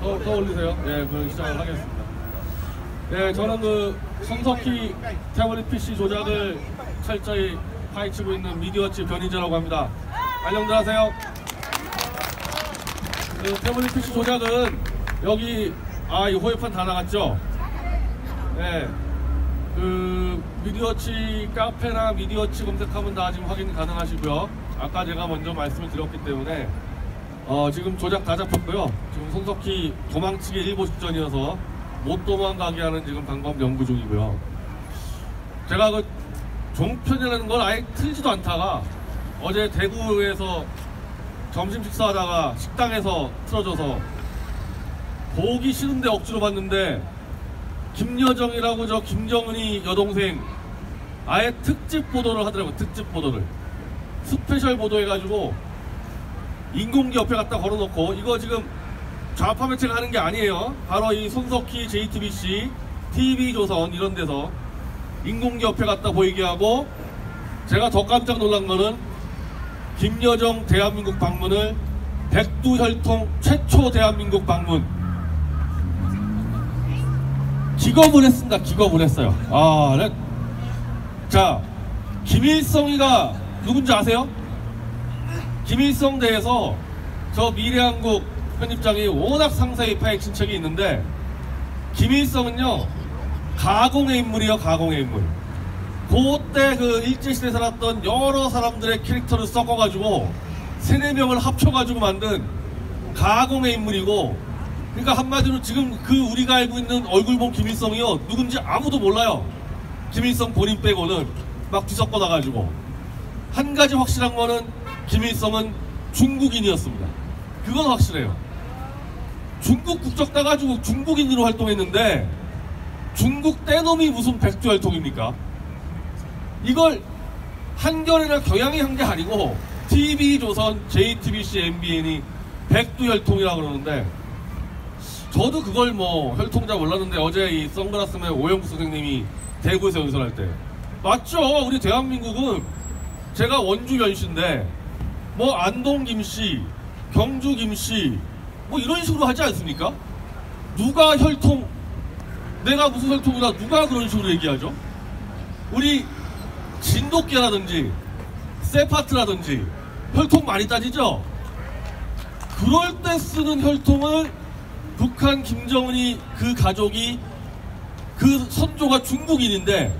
더, 더 올리세요. 예, 그럼 시작을 하겠습니다. 예, 저는 그 손석희 태블릿 PC 조작을 철저히 파헤치고 있는 미디어치 변희재라고 합니다. 안녕들 하세요. 그 태블릿 PC 조작은 여기 아, 이 호흡판 다 나갔죠? 예. 그 미디어치 카페나 미디어치 검색하면 다 지금 확인 가능하시고요. 아까 제가 먼저 말씀을 드렸기 때문에 어, 지금 조작 다 잡혔고요. 지금 손석희 도망치기 일보 직전이어서 못 도망가게 하는 지금 방법 연구 중이고요. 제가 그 종편이라는 걸 아예 틀지도 않다가 어제 대구에서 점심 식사하다가 식당에서 틀어져서 보기 싫은데 억지로 봤는데 김여정이라고 저 김정은이 여동생 아예 특집 보도를 하더라고요. 특집 보도를. 스페셜 보도해가지고 인공기 옆에 갖다 걸어놓고 이거 지금 좌파 매체가 하는 게 아니에요. 바로 이 손석희 JTBC, TV조선 이런 데서 인공기 옆에 갖다 보이게 하고 제가 더 깜짝 놀란 거는 김여정 대한민국 방문을 백두혈통 최초 대한민국 방문 기겁을 했습니다. 기겁을 했어요. 아, 네. 자, 김일성이가 누군지 아세요? 김일성 대에서 저 미래한국 편집장이 워낙 상세히 파헤 친척이 있는데 김일성은요 가공의 인물이요 가공의 인물. 그때 그 일제시대에 살았던 여러 사람들의 캐릭터를 섞어가지고 세네 명을 합쳐가지고 만든 가공의 인물이고 그러니까 한마디로 지금 그 우리가 알고 있는 얼굴 본 김일성이요 누군지 아무도 몰라요. 김일성 본인 빼고는 막 뒤섞어 놔가지고. 한 가지 확실한 거는 김일성은 중국인이었습니다. 그건 확실해요. 중국 국적 따가지고 중국인으로 활동했는데 중국 떼놈이 무슨 백두혈통입니까? 이걸 한겨레나 경향이 한 게 아니고 TV조선, JTBC, MBN이 백두혈통이라고 그러는데 저도 그걸 뭐 혈통자 몰랐는데 어제 이 선글라스맨 오영구 선생님이 대구에서 연설할 때 맞죠. 우리 대한민국은 제가 원주 변씨인데 뭐 안동 김씨 경주 김씨 뭐 이런 식으로 하지 않습니까? 누가 혈통 내가 무슨 혈통이다 누가 그런 식으로 얘기하죠? 우리 진돗개라든지 세파트라든지 혈통 많이 따지죠? 그럴 때 쓰는 혈통을 북한 김정은이 그 가족이 그 선조가 중국인인데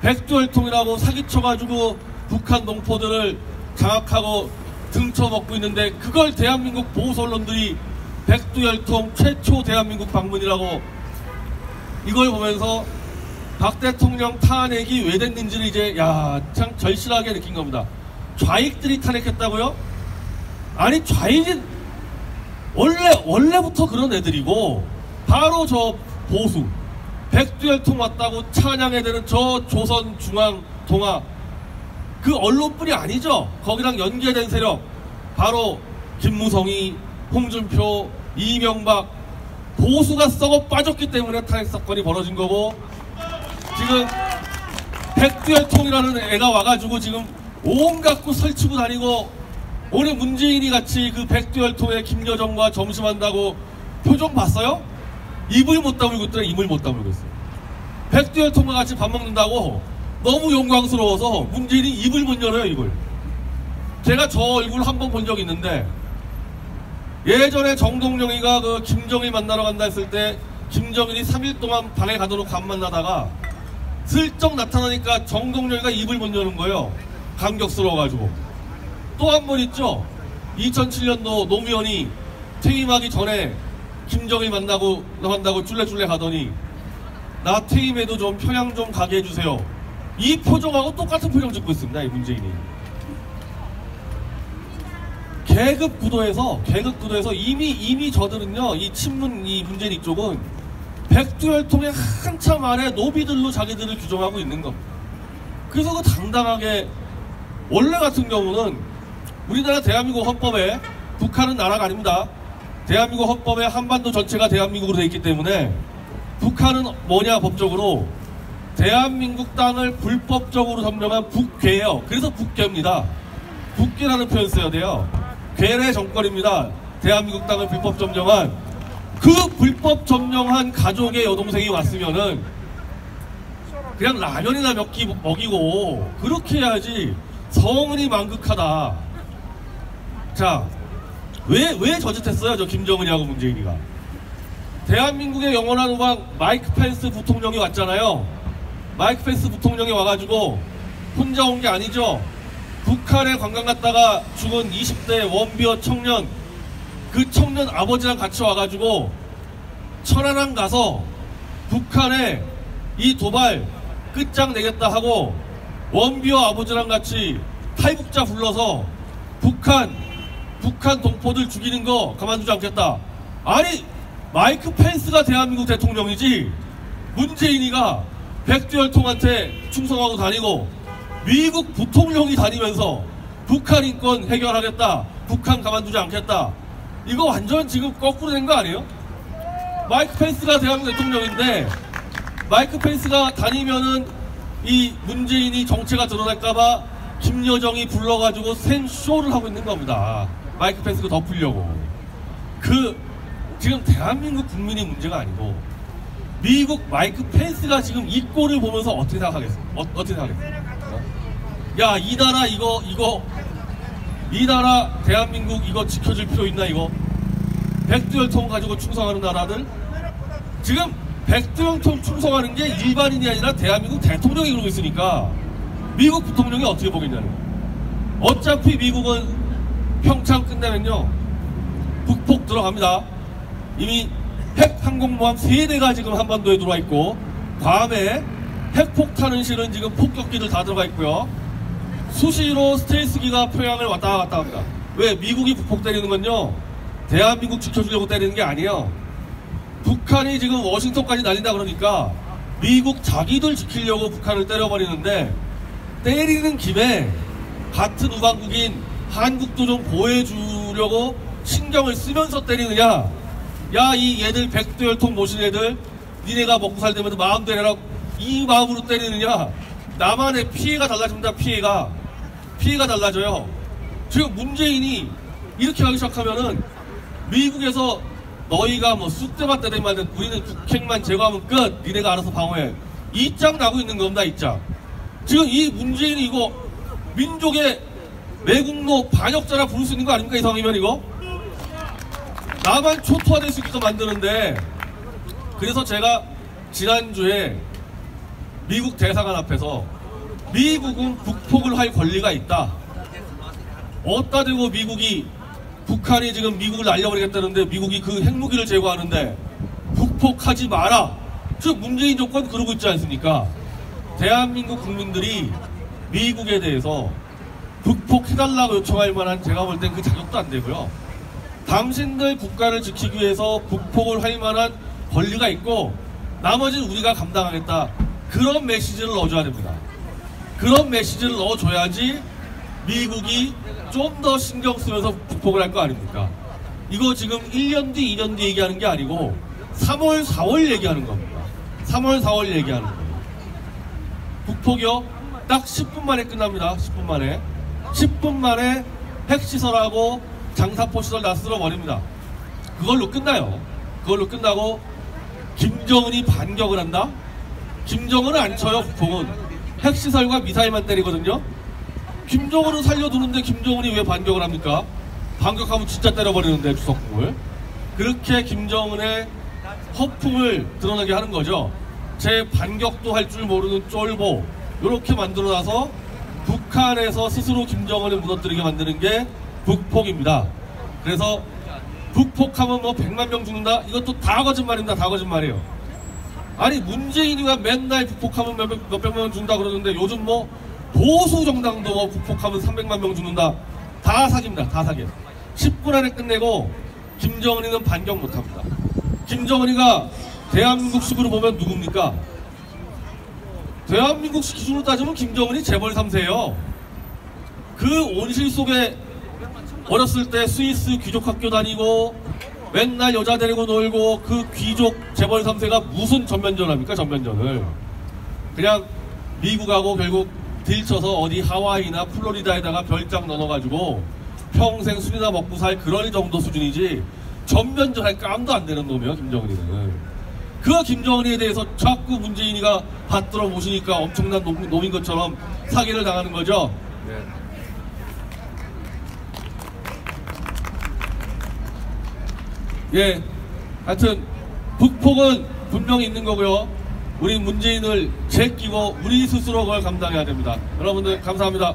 백두혈통이라고 사기쳐가지고 북한 농포들을 장악하고 등쳐먹고 있는데 그걸 대한민국 보수 언론들이 백두혈통 최초 대한민국 방문이라고 이걸 보면서 박 대통령 탄핵이 왜 됐는지를 이제 야 참 절실하게 느낀 겁니다. 좌익들이 탄핵했다고요? 아니 좌익은 원래 원래부터 그런 애들이고 바로 저 보수 백두혈통 왔다고 찬양해야 되는 저 조선 중앙 동아 그 언론뿐이 아니죠. 거기랑 연계된 세력 바로 김무성이 홍준표 이명박 보수가 썩어 빠졌기 때문에 탄핵 사건이 벌어진 거고 지금 백두혈통이라는 애가 와가지고 지금 온갖 거 설치고 다니고 오늘 문재인이 같이 그 백두혈통에 김여정과 점심한다고 표정 봤어요? 입을 못 다물고 있더라 입을 못 다물고 있어요 백두혈통과 같이 밥 먹는다고 너무 영광스러워서 문재인이 입을 못 열어요 입을. 제가 저 얼굴 한 번 본 적 있는데 예전에 정동영이가 그 김정일 만나러 간다 했을 때 김정일이 3일 동안 방에 가둬놓고 안 만나다가 슬쩍 나타나니까 정동영이가 입을 못 여는 거예요. 감격스러워가지고. 또 한 번 있죠? 2007년도 노무현이 퇴임하기 전에 김정일 만나고 한다고 쫄래쫄래 가더니 나 퇴임해도 좀 평양 좀 가게 해주세요 이 표정하고 똑같은 표정 짓고 있습니다 이 문재인이 계급 구도에서 계급 구도에서 이미 이미 저들은요 이 친문 이 문재인 이쪽은 백두혈통의 한참 아래 노비들로 자기들을 규정하고 있는 겁니다. 그래서 그 당당하게 원래 같은 경우는 우리나라 대한민국 헌법에 북한은 나라가 아닙니다. 대한민국 헌법에 한반도 전체가 대한민국으로 되어 있기 때문에 북한은 뭐냐 법적으로 대한민국 땅을 불법적으로 점령한 북괴예요. 그래서 북괴입니다. 북괴라는 표현 써야 돼요. 괴뢰 정권입니다. 대한민국 땅을 불법 점령한 그 불법 점령한 가족의 여동생이 왔으면은 그냥 라면이나 몇끼 먹이고 그렇게 해야지 성은이 만극하다. 자, 왜, 왜 저짓했어요? 저 김정은이하고 문재인이가. 대한민국의 영원한 우방 마이크 펜스 부통령이 왔잖아요. 마이크 펜스 부통령이 와가지고 혼자 온 게 아니죠. 북한에 관광 갔다가 죽은 20대 원비어 청년 그 청년 아버지랑 같이 와가지고 천안함 가서 북한에 이 도발 끝장내겠다 하고 원비어 아버지랑 같이 탈북자 불러서 북한 북한 동포들 죽이는 거 가만두지 않겠다. 아니 마이크 펜스가 대한민국 대통령이지 문재인이가 백두혈통한테 충성하고 다니고 미국 부통령이 다니면서 북한 인권 해결하겠다. 북한 가만두지 않겠다. 이거 완전 지금 거꾸로 된 거 아니에요? 마이크 펜스가 대한민국 대통령인데 마이크 펜스가 다니면은 이 문재인이 정체가 드러날까봐 김여정이 불러가지고 생쇼를 하고 있는 겁니다. 마이크 펜스가 덮으려고. 그 지금 대한민국 국민이 문제가 아니고 미국 마이크 펜스가 지금 이 꼴을 보면서 어떻게 생각하겠어? 어, 어떻게 생각하겠어? 어? 야, 이 나라 이거 이거 이 나라 대한민국 이거 지켜줄 필요 있나 이거? 백두혈통 가지고 충성하는 나라들 지금 백두혈통 충성하는 게 일반인이 아니라 대한민국 대통령이 그러고 있으니까 미국 부통령이 어떻게 보겠냐는. 어차피 미국은 평창 끝내면요 북폭 들어갑니다. 이미 핵 항공모함 3대가 지금 한반도에 들어와 있고 괌에 핵폭탄은 실은 지금 폭격기들 다 들어가 있고요. 수시로 스텔스기가 평양을 왔다 갔다 합니다. 왜 미국이 북폭 때리는 건요. 대한민국 지켜주려고 때리는 게 아니에요. 북한이 지금 워싱턴까지 날린다 그러니까 미국 자기들 지키려고 북한을 때려버리는데 때리는 김에 같은 우방국인 한국도 좀 보호해주려고 신경을 쓰면서 때리느냐 야 이 얘들 백두혈통 모신 애들 니네가 먹고 살려면 마음대로 해라 이 마음으로 때리느냐? 나만의 피해가 달라집니다 피해가. 피해가 달라져요. 지금 문재인이 이렇게 하기 시작하면은 미국에서 너희가 뭐 쑥대밭 때리면. 우리는 국핵만 제거하면 끝. 니네가 알아서 방어해. 이짱 나고 있는 겁니다 이짱 지금 이 문재인이 이거 민족의 매국노 반역자라 부를 수 있는 거 아닙니까 이상이면 이거 나만 초토화될 수 있게끔 만드는데 그래서 제가 지난주에 미국 대사관 앞에서 미국은 북폭을 할 권리가 있다. 어따 대고 미국이 북한이 지금 미국을 날려버리겠다는데 미국이 그 핵무기를 제거하는데 북폭하지 마라. 즉 문재인 정권 그러고 있지 않습니까? 대한민국 국민들이 미국에 대해서 북폭해달라고 요청할 만한 제가 볼 땐 그 자격도 안 되고요. 당신들 국가를 지키기 위해서 북폭을 할 만한 권리가 있고 나머지는 우리가 감당하겠다. 그런 메시지를 넣어줘야 됩니다. 그런 메시지를 넣어줘야지 미국이 좀 더 신경 쓰면서 북폭을 할 거 아닙니까? 이거 지금 1년 뒤, 2년 뒤 얘기하는 게 아니고 3월, 4월 얘기하는 겁니다. 3월, 4월 얘기하는 거예요. 북폭이요? 딱 10분 만에 끝납니다. 10분 만에. 10분 만에 핵시설하고 장사포 시설 다 쓸어버립니다. 그걸로 끝나요. 그걸로 끝나고 김정은이 반격을 한다? 김정은은 안 쳐요, 북폭은. 핵시설과 미사일만 때리거든요. 김정은은 살려두는데 김정은이 왜 반격을 합니까? 반격하면 진짜 때려버리는데 주석궁을. 그렇게 김정은의 허풍을 드러나게 하는 거죠. 제 반격도 할 줄 모르는 쫄보 이렇게 만들어놔서 북한에서 스스로 김정은을 무너뜨리게 만드는 게 북폭입니다. 그래서 북폭하면 뭐 100만 명 죽는다? 이것도 다 거짓말입니다. 다 거짓말이에요. 아니 문재인이가 맨날 북폭하면 몇백, 몇백만 명 죽는다 그러는데 요즘 뭐 보수 정당도 뭐 북폭하면 300만 명 죽는다. 다 사기입니다. 다 사기예요. 10분 안에 끝내고 김정은이는 반격 못합니다. 김정은이가 대한민국식으로 보면 누굽니까? 대한민국식 기준으로 따지면 김정은이 재벌 3세예요. 그 온실 속에 어렸을 때 스위스 귀족 학교 다니고 맨날 여자 데리고 놀고 그 귀족 재벌 3세가 무슨 전면전 합니까 전면전을? 그냥 미국하고 결국 들쳐서 어디 하와이나 플로리다에다가 별장 넣어가지고 평생 술이나 먹고 살 그럴 정도 수준이지 전면전 할 깜도 안 되는 놈이에요 김정은이는. 그 김정은이에 대해서 자꾸 문재인이가 받들어 모시니까 엄청난 놈, 놈인 것처럼 사기를 당하는 거죠 예. 하여튼 북폭은 분명히 있는 거고요. 우리 문재인을 제끼고 우리 스스로 그걸 감당해야 됩니다. 여러분들 감사합니다